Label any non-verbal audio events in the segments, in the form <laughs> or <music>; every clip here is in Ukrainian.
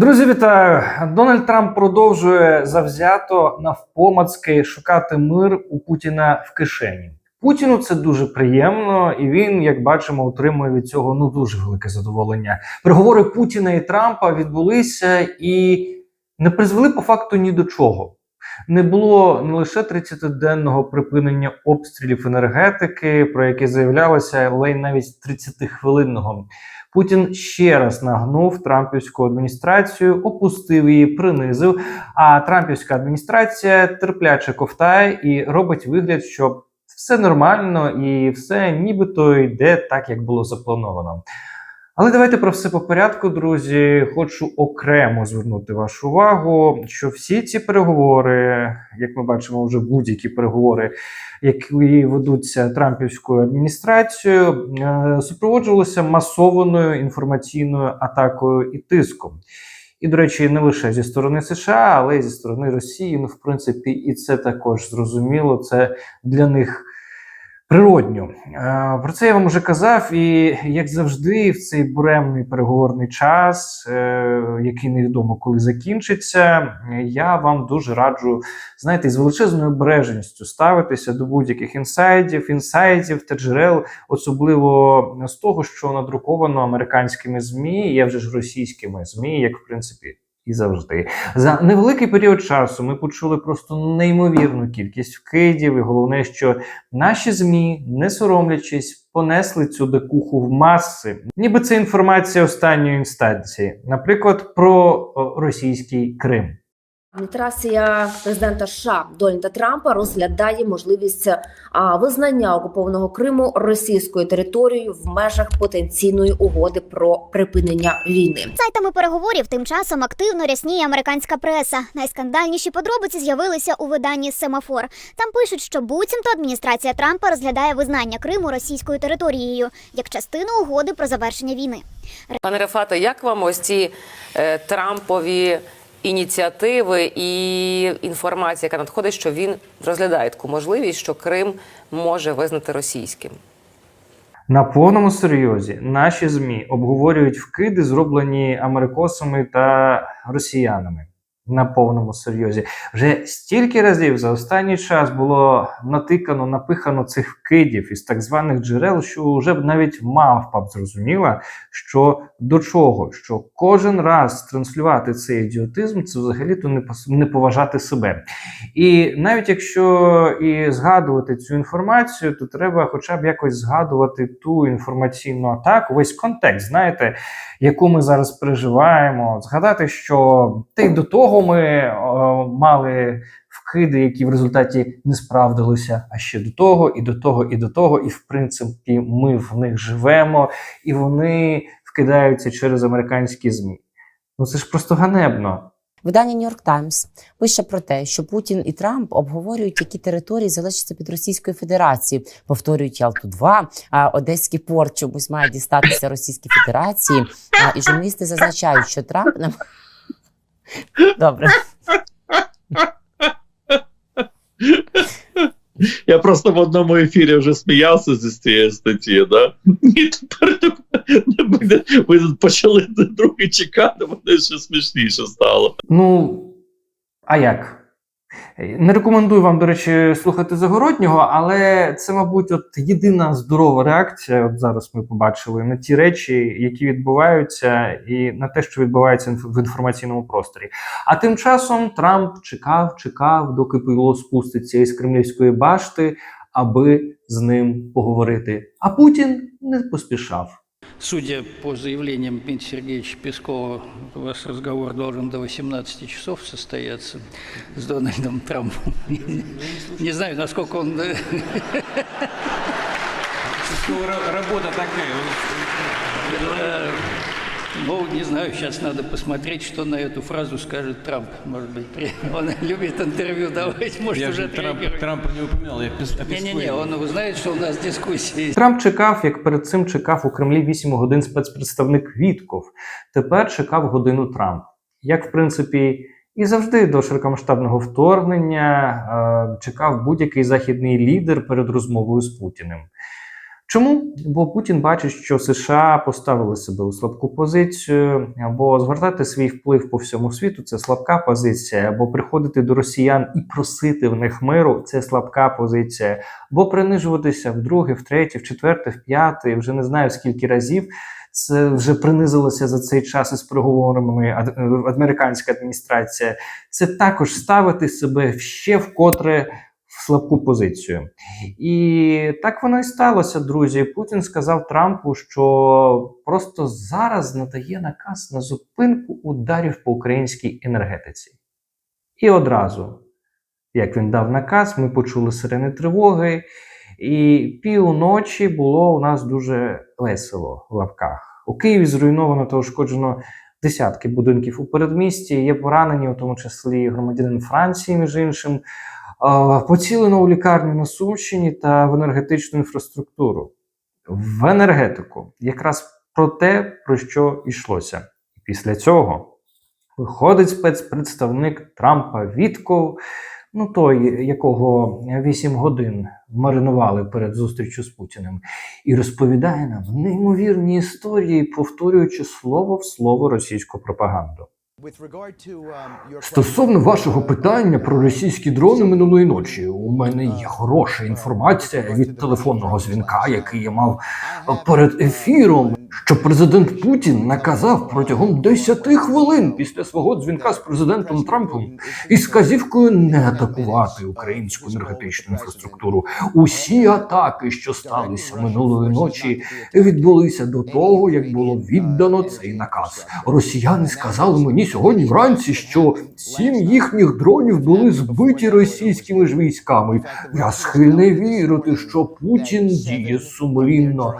Друзі, вітаю! Дональд Трамп продовжує завзято навпомацки шукати мир у Путіна в кишені. Путіну це дуже приємно, і він, як бачимо, отримує від цього ну дуже велике задоволення. Переговори Путіна і Трампа відбулися і не призвели по факту ні до чого. Не було не лише 30-денного припинення обстрілів енергетики, про яке заявлялося, але й навіть 30-хвилинного. Путін ще раз нагнув Трампівську адміністрацію, опустив її, принизив. А Трампівська адміністрація терпляче ковтає і робить вигляд, що все нормально і все нібито йде так, як було заплановано. Але давайте про все по порядку, друзі. Хочу окремо звернути вашу увагу, що всі ці переговори, як ми бачимо, вже будь-які переговори, які ведуться Трампівською адміністрацією, е, супроводжувалися масованою інформаційною атакою і тиском. І, до речі, не лише зі сторони США, але й зі сторони Росії. Ну, в принципі, і це також зрозуміло. Це для них природньо. Е, Про це я вам вже казав, і як завжди, в цей буремний переговорний час, е, який невідомо коли закінчиться, я вам дуже раджу, знаєте, з величезною обережністю ставитися до будь-яких інсайдів, інсайдів та джерел, особливо з того, що надруковано американськими змі, є вже ж російськими змі, як в принципі. І завжди за невеликий період часу ми почули просто неймовірну кількість вкидів, і головне, що наші змі, не соромлячись, понесли цю дикуху в маси, ніби це інформація останньої інстанції, наприклад, про російський Крим. Адміністрація президента США Дональда Трампа розглядає можливість а, визнання окупованого Криму російською територією в межах потенційної угоди про припинення війни. Сайтами переговорів тим часом активно рясніє американська преса. Найскандальніші подробиці з'явилися у виданні Семафор. Там пишуть, що буцімто адміністрація Трампа розглядає визнання Криму російською територією як частину угоди про завершення війни. Пане Рефате, як вам ось ці е, Трампові ініціативи і інформація, яка надходить, що він розглядає таку можливість, що Крим може визнати російським? На повному серйозі наші змі обговорюють вкиди, зроблені америкосами та росіянами. На повному серйозі вже стільки разів за останній час було натикано, напихано цих вкидів із так званих джерел, що вже б навіть мавпа б зрозуміла, що до чого, що кожен раз транслювати цей ідіотизм, це взагалі-то не поважати себе. І навіть якщо і згадувати цю інформацію, то треба хоча б якось згадувати ту інформаційну атаку, весь контекст, знаєте, яку ми зараз переживаємо. Згадати, що й до того ми е, мали вкиди, які в результаті не справдилися, а ще до того, і до того, і до того. І в принципі, ми в них живемо, і вони вкидаються через американські змі. Ну це ж просто ганебно. Видання York Times пише про те, що Путін і Трамп обговорюють, які території залишаться під Російською Федерацією. Повторюють Ялту 2 а Одеський порт чомусь має дістатися Російській Федерації. А, і журналісти зазначають, що Трамп нам добре. Я просто в одному ефірі вже сміявся зі цієї статті, да? І тепер ми, ми почали другий чекати, вони ще смішніше стало. Ну, а як? Не рекомендую вам, до речі, слухати Загороднього, але це, мабуть, от єдина здорова реакція. От зараз ми побачили на ті речі, які відбуваються, і на те, що відбувається в інформаційному просторі. А тим часом Трамп чекав, чекав, доки пило спуститься із кремлівської башти, аби з ним поговорити. А Путін не поспішав. Судя по заявлениям Дмитрия Сергеевича Пескова, у вас разговор должен до 18 часов состояться с Дональдом Трампом. Не знаю, насколько он... э, Работа такая. э, Ну, не знаю, сейчас надо посмотреть, что на эту фразу скажет Трамп. Может быть, при- <laughs> он любит интервью давать, может, Я уже же Трамп, отреагирует. Трампа не упоминал, я пис- о Не-не-не, Пескове. он знает, что у нас дискуссии. Трамп чекав, як перед цим чекав у Кремлі 8 годин спецпредставник Вітков. Тепер чекав годину Трамп. Як в принципі і завжди до широкомасштабного вторгнення е, чекав будь-який західний лідер перед розмовою з Путіним. Чому? Бо Путін бачить, що США поставили себе у слабку позицію, або звертати свій вплив по всьому світу це слабка позиція, або приходити до росіян і просити в них миру це слабка позиція, або принижуватися вдруге, втретє, в четверте, в п'яте, вже не знаю скільки разів. Це вже принизилося за цей час із переговорами американська адміністрація. Це також ставити себе ще вкотре слабку позицію. І так воно і сталося, друзі. Путін сказав Трампу, що просто зараз надає наказ на зупинку ударів по українській енергетиці. І одразу, як він дав наказ, ми почули сирени тривоги, і півночі було у нас дуже весело в лапках. У Києві зруйновано та ушкоджено десятки будинків у передмісті. Є поранені, у тому числі громадянин Франції, між іншим. Поцілено у лікарню на Сумщині та в енергетичну інфраструктуру. В енергетику. Якраз про те, про що йшлося. І після цього виходить спецпредставник Трампа Вітков, ну той, якого 8 годин маринували перед зустрічю з Путіним, і розповідає нам неймовірні історії, повторюючи слово в слово російську пропаганду. Стосовно вашого питання про російські дрони минулої ночі, у мене є хороша інформація від телефонного дзвінка, який я мав перед ефіром, що президент Путін наказав протягом 10 хвилин після свого дзвінка з президентом Трампом із казівкою не атакувати українську енергетичну інфраструктуру. Усі атаки, що сталися минулої ночі, відбулися до того, як було віддано цей наказ. Росіяни сказали мені сьогодні вранці, що сім їхніх дронів були збиті російськими ж військами. Я схильний вірити, що Путін діє сумлінно.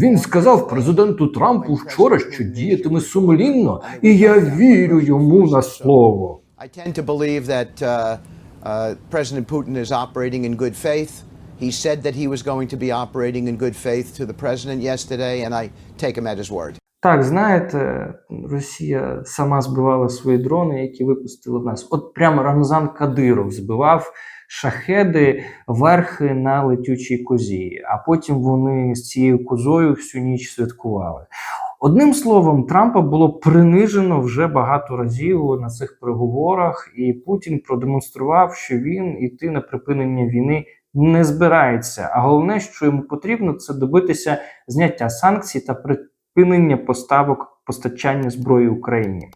Він сказав президенту Трампу вчора, що діятиме сумлінно, і я вірю йому на слово. Uh, uh, President Putin is operating in good faith. He said that he was going to be operating in good faith to the president yesterday, and I take him at his word. Так, знаєте, Росія сама збивала свої дрони, які випустили в нас. От прямо Рамзан Кадиров збивав шахеди верхи на летючій козі, а потім вони з цією козою всю ніч святкували. Одним словом, Трампа було принижено вже багато разів на цих переговорах, і Путін продемонстрував, що він іти на припинення війни не збирається. А головне, що йому потрібно, це добитися зняття санкцій та припинення поставок постачання зброї Україні.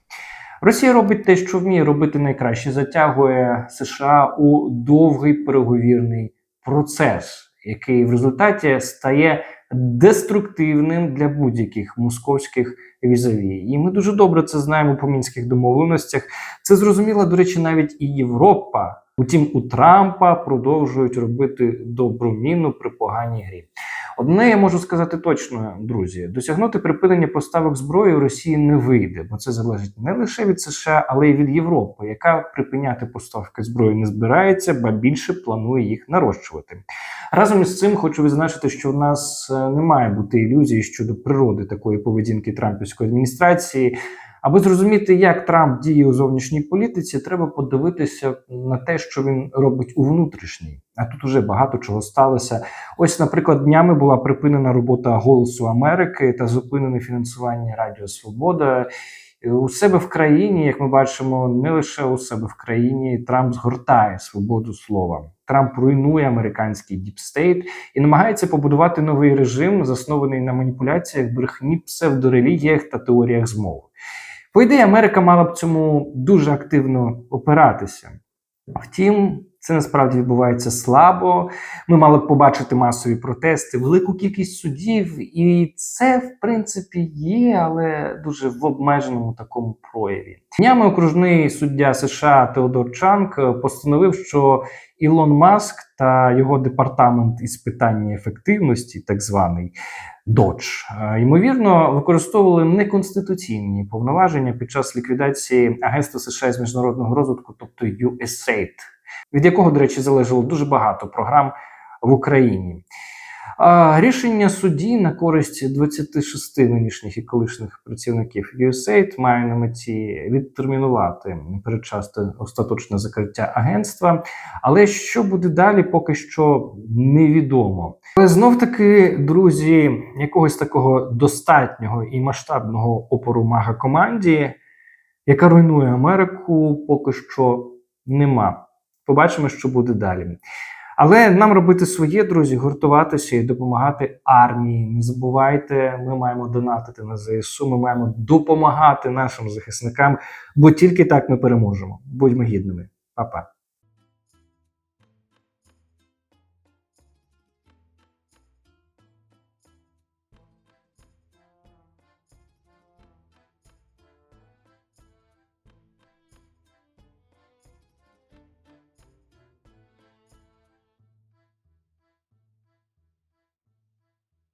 Росія робить те, що вміє робити найкраще, затягує США у довгий переговірний процес, який в результаті стає деструктивним для будь-яких московських візаві. І ми дуже добре це знаємо по мінських домовленостях. Це зрозуміла, до речі, навіть і Європа. Утім, у Трампа продовжують робити добру міну при поганій грі. Одне я можу сказати точно, друзі: досягнути припинення поставок зброї у Росії не вийде, бо це залежить не лише від США, але й від Європи, яка припиняти поставки зброї не збирається, ба більше планує їх нарощувати. Разом із цим хочу відзначити, що в нас е, не має бути ілюзій щодо природи такої поведінки Трампівської адміністрації. Аби зрозуміти, як Трамп діє у зовнішній політиці, треба подивитися на те, що він робить у внутрішній. А тут уже багато чого сталося. Ось, наприклад, днями була припинена робота Голосу Америки та зупинене фінансування Радіо Свобода. У себе в країні, як ми бачимо, не лише у себе в країні Трамп згортає свободу слова. Трамп руйнує американський діпстейт і намагається побудувати новий режим, заснований на маніпуляціях, брехні, псевдорелігіях та теоріях змов. По ідеї, Америка мала б цьому дуже активно опиратися. Втім, це насправді відбувається слабо. Ми мали б побачити масові протести, велику кількість судів, і це, в принципі, є, але дуже в обмеженому такому прояві. Днями окружний суддя США Теодор Чанг постановив, що Ілон Маск та його департамент із питання ефективності, так званий е, ймовірно, використовували неконституційні повноваження під час ліквідації Агентства США з міжнародного розвитку, тобто USAID, від якого, до речі, залежало дуже багато програм в Україні. Рішення судді на користь 26 нинішніх і колишніх працівників USAID має на меті відтермінувати передчасне остаточне закриття агентства. Але що буде далі, поки що невідомо. Але знов таки, друзі, якогось такого достатнього і масштабного опору мага команді, яка руйнує Америку, поки що нема. Побачимо, що буде далі. Але нам робити своє, друзі, гуртуватися і допомагати армії. Не забувайте, ми маємо донатити на ЗСУ, ми маємо допомагати нашим захисникам, бо тільки так ми переможемо. Будьмо гідними. Па-па.